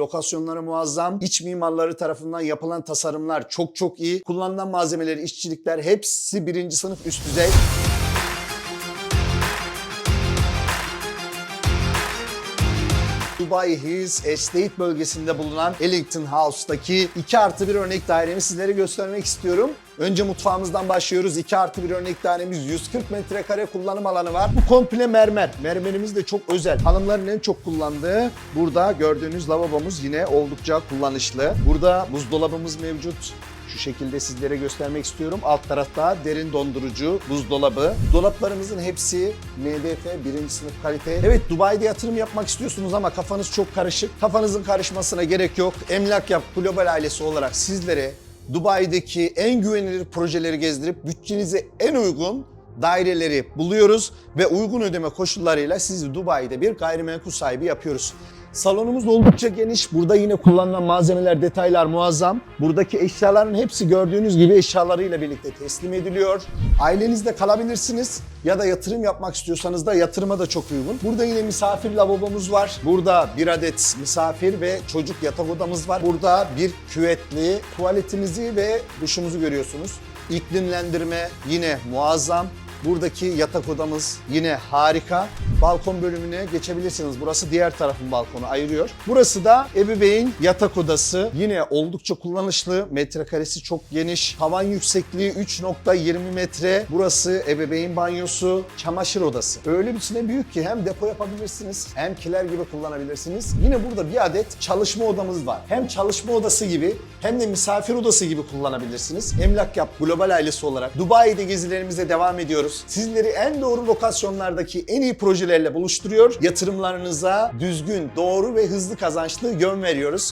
lokasyonları muazzam. İç mimarları tarafından yapılan tasarımlar çok çok iyi. Kullanılan malzemeleri, işçilikler hepsi birinci sınıf üst düzey. Dubai Hills Estate bölgesinde bulunan Ellington House'daki 2 artı 1 örnek dairemi sizlere göstermek istiyorum. Önce mutfağımızdan başlıyoruz. 2 artı 1 örnek dairemiz 140 metrekare kullanım alanı var. Bu komple mermer. Mermerimiz de çok özel. Hanımların en çok kullandığı burada gördüğünüz lavabomuz yine oldukça kullanışlı. Burada buzdolabımız mevcut. Şu şekilde sizlere göstermek istiyorum. Alt tarafta derin dondurucu, buzdolabı. Dolaplarımızın hepsi MDF birinci sınıf kalite. Evet Dubai'de yatırım yapmak istiyorsunuz ama kafanız çok karışık. Kafanızın karışmasına gerek yok. Emlak Yap Global ailesi olarak sizlere Dubai'deki en güvenilir projeleri gezdirip bütçenize en uygun daireleri buluyoruz ve uygun ödeme koşullarıyla sizi Dubai'de bir gayrimenkul sahibi yapıyoruz. Salonumuz oldukça geniş. Burada yine kullanılan malzemeler, detaylar muazzam. Buradaki eşyaların hepsi gördüğünüz gibi eşyalarıyla birlikte teslim ediliyor. Ailenizde kalabilirsiniz ya da yatırım yapmak istiyorsanız da yatırıma da çok uygun. Burada yine misafir lavabomuz var. Burada bir adet misafir ve çocuk yatak odamız var. Burada bir küvetli tuvaletimizi ve duşumuzu görüyorsunuz. İklimlendirme yine muazzam. Buradaki yatak odamız yine harika. Balkon bölümüne geçebilirsiniz. Burası diğer tarafın balkonu ayırıyor. Burası da ebeveyn yatak odası. Yine oldukça kullanışlı. Metrekaresi çok geniş. Tavan yüksekliği 3.20 metre. Burası ebeveyn banyosu, çamaşır odası. Öyle bir büyük ki hem depo yapabilirsiniz hem kiler gibi kullanabilirsiniz. Yine burada bir adet çalışma odamız var. Hem çalışma odası gibi hem de misafir odası gibi kullanabilirsiniz. Emlak Yap Global ailesi olarak Dubai'de gezilerimize devam ediyoruz. Sizleri en doğru lokasyonlardaki en iyi projelerle buluşturuyor. Yatırımlarınıza düzgün, doğru ve hızlı kazançlı yön veriyoruz.